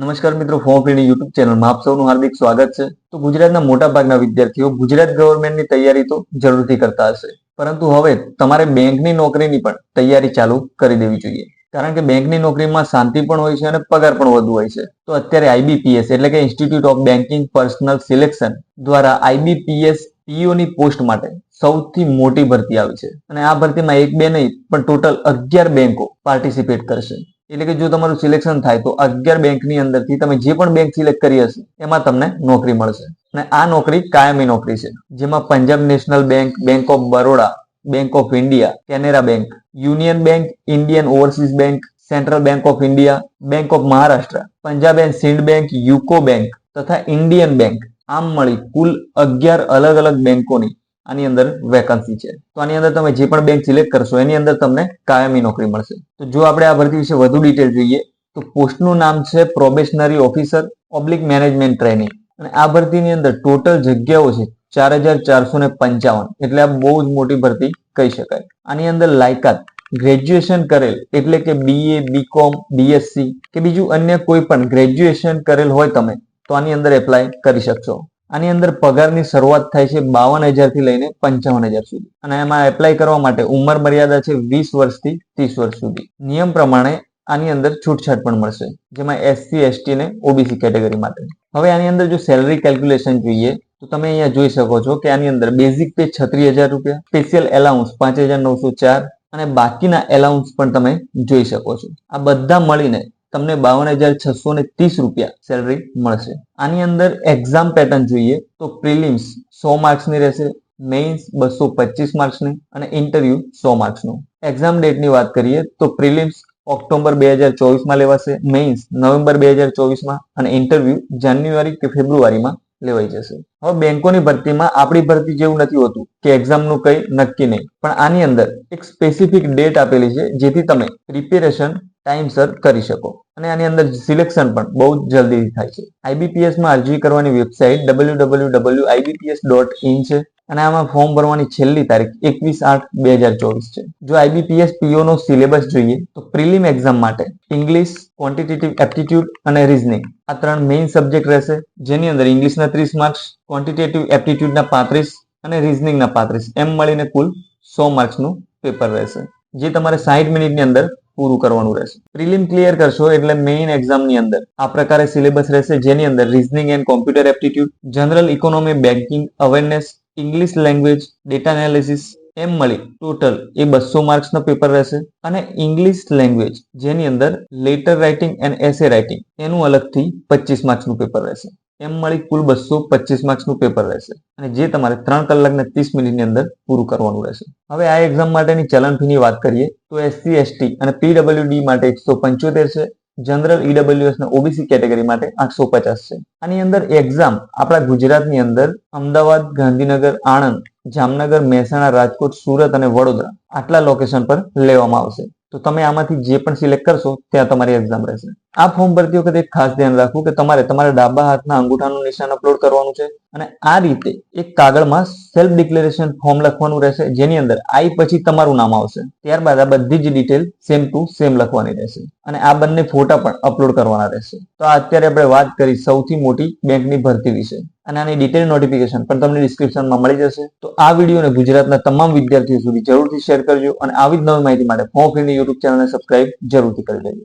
નમસ્કાર મિત્રો ફોર્મ ફ્રીની યુટ્યુબ ચેનલમાં આપ સૌનું હાર્દિક સ્વાગત છે. તો ગુજરાતના મોટા ભાગના વિદ્યાર્થીઓ ગુજરાત ગવર્મેન્ટની તૈયારી તો જરૂરથી કરતા હશે. પરંતુ હવે તમારે બેંકની નોકરીની પણ તૈયારી ચાલુ કરી દેવી જોઈએ. કારણ કે બેંકની નોકરીમાં શાંતિ પણ હોય છે અને પગાર પણ વધુ હોય છે. તો અત્યારે આઈબીપીએસ એટલે કે institute of banking personnel selection દ્વારા આઈબીપીએસ પીઓની પોસ્ટ માટે સૌથી મોટી ભરતી આવી છે. અને આ ભરતીમાં એક બે નહીં, પણ ટોટલ અગિયાર બેંકો પાર્ટિસિપેટ કરશે. એટલે કે જો તમારું સિલેક્શન થાય તો અગિયાર બેંકની અંદરથી તમે જે પણ બેંક સિલેક્ટ કરી હશે, એમાં તમને નોકરી મળશે. અને આ નોકરી કાયમી નોકરી છે. જેમાં Punjab national bank bank of Baroda, bank of India, Canara bank, union bank, Indian overseas bank, central bank of India, bank of Maharashtra, Punjab and Sind bank, UCO bank તથા ઇન્ડિયન બેંક. આમ મળી કુલ અગિયાર અલગ અલગ બેંકોની આની અંદર vacancy છે. તો આની અંદર તમે જે પણ બેંક સિલેક્ટ કરશો, એની અંદર તમને કાયમી નોકરી મળશે. તો જો આપણે આ ભરતી વિશે વધુ ડિટેલ જોઈએ, તો પોસ્ટનું નામ છે probationary officer oblique management training અને આ ભરતીની અંદર ટોટલ જગ્યાઓ છે ચાર હજાર ચારસો ને પંચાવન. એટલે આ બહુ જ મોટી ભરતી કહી શકાય. આની અંદર લાયકાત ગ્રેજ્યુએશન કરેલ, એટલે કે બીએ બીકોમ બીએસસી કે બીજું અન્ય કોઈ પણ ગ્રેજ્યુએશન કરેલ હોય તમે, તો આની અંદર એપ્લાય કરી શકશો. આની અંદર પગારની શરૂઆત થાય છે બાવન હજારથી લઈને પંચાવન હજાર સુધી. અને એમાં એપ્લાય કરવા માટે ઉંમર મર્યાદા છે વીસ વર્ષથી ત્રીસ વર્ષ સુધી. નિયમ પ્રમાણે આની અંદર છૂટછાટ પણ મળશે, જેમાં એસસી એસટી ને ઓબીસી કેટેગરી માટે. હવે આની અંદર જો સેલરી કેલ્ક્યુલેશન જોઈએ, તો તમે અહીંયા જોઈ શકો છો કે આની અંદર બેઝિક પે છત્રીસ હજાર રૂપિયા સ્પેશિયલ એલાઉન્સ પાંચ હજાર નવસો ચાર અને બાકીના એલાઉન્સ પણ તમે જોઈ શકો છો. આ બધા મળીને તમને બાવન હજાર છસો ને ત્રીસ રૂપિયા સેલરી મળશે. આની અંદર એક્ઝામ પેટર્ન જોઈએ તો પ્રિલિમ્સ સો માર્ક્સની રહેશે મેઇન્સ બસો પચીસ માર્ક્સની અને ઇન્ટરવ્યુ સો માર્ક્સનું. એક્ઝામ ડેટની વાત કરીએ તો પ્રિલિમ્સ ઓક્ટોબર બે હજાર ચોવીસમાં લેવાશે મેઇન્સ નવેમ્બર બે હજાર ચોવીસમાં અને ઇન્ટરવ્યુ જાન્યુઆરી કે ફેબ્રુઆરીમાં લેવાઈ જશે. હવે બેંકોની ભરતીમાં આપણી ભરતી જેવું નથી હોતું કે એક્ઝામનું કંઈ નક્કી નહીં. પણ આની અંદર એક સ્પેસિફિક ડેટ આપેલી છે જેથી તમે પ્રિપેરેશન ટાઈમસર કરી શકો. અને આની અંદર સિલેક્શન પણ બહુ જ જલ્દીથી થાય છે. આઈબીપીએસમાં અરજી કરવાની website W W W IBPS dot in છે. અને આમાં ફોર્મ ભરવાની છેલ્લી તારીખ એકવીસ આઠ બે હજાર ચોવીસ છે. જો આઈબીપીએસ પીઓ નો સિલેબસ જોઈએ, તો પ્રિલિમ એક્ઝામ માટે ઇંગ્લિશ ક્વોન્ટિટેટિવ એપ્ટિટ્યુડ અને રીઝનિંગ આ ત્રણ મેઇન સબ્જેક્ટ રહેશે. જેની અંદર ઇંગ્લિશના ત્રીસ માર્ક્સ ક્વોન્ટિટેટિવ એપ્ટિટ્યુડના પાંત્રીસ અને રીઝનિંગના પાંત્રીસ. એમ મળીને કુલ સો માર્ક્સનું પેપર રહેશે. જે તમારે સાહીઠ મિનિટની અંદર પૂરું કરવાનું રહેશે. પ્રિલિમ ક્લિયર કરશો એટલે મેઇન એક્ઝામની અંદર. આ પ્રકારે સિલેબસ રહેશે, જેની અંદર reasoning and computer aptitude general economy banking awareness English language data analysis એમ મળી. ટોટલ એ બસો માર્ક્સનો પેપર રહેશે અને ઇંગ્લિશ લેંગ્વેજ જેની અંદર letter writing and essay writing એનું અલગથી પચીસ માર્ક્સનું પેપર રહેશે. એમ મળી કુલ બસો પચીસ માર્ક્સનું પેપર રહેશે. અને જે તમારે ત્રણ કલાક ને ત્રીસ મિનિટની અંદર પૂરું કરવાનું રહેશે. હવે આ એક્ઝામ માટેની ચલણ ફીની વાત કરીએ, તો એસસી એસટી અને પીડબ્લ્યુડી માટે એકસો પંચોતેર છે. જનરલ ઈડબ્લ્યુએસ ને ઓબીસી કેટેગરી માટે આઠસો પચાસ છે. આની અંદર એક્ઝામ આપણા ગુજરાતની અંદર અમદાવાદ, ગાંધીનગર, આણંદ, જામનગર, મહેસાણા, રાજકોટ, સુરત અને વડોદરા આટલા લોકેશન પર લેવામાં આવશે. તો તમે આમાંથી જે પણ સિલેક્ટ કરશો, ત્યાં તમારી એક્ઝામ રહેશે. આ ફોર્મ ભરતી વખતે એક ખાસ ધ્યાન રાખવું કે તમારે તમારા ડાબા હાથના અંગૂઠાનું નિશાન અપલોડ કરવાનું છે અને આ રીતે એક કાગળમાં સેલ્ફ ડિક્લેરેશન ફોર્મ લખવાનું રહેશે, જેની અંદર આઈ પછી તમારું નામ આવશે. ત્યારબાદ આ બધી જ ડિટેલ સેમ ટુ સેમ લખવાની રહેશે અને આ બંને ફોટા પણ અપલોડ કરવાના રહેશે. તો અત્યારે આપણે વાત કરી સૌથી મોટી બેંકની ભરતી વિશે અને આની ડિટેલ નોટિફિકેશન પણ તમને ડિસ્ક્રિપ્શનમાં મળી જશે. તો આ વિડીયોને ગુજરાતના તમામ વિદ્યાર્થીઓ સુધી જરૂરથી શેર કરજો અને આવી જ નવી માહિતી માટે ફોર્મ ફ્રીની યુટ્યુબ ચેનલને સબસ્ક્રાઇબ જરૂરથી કરી લેજો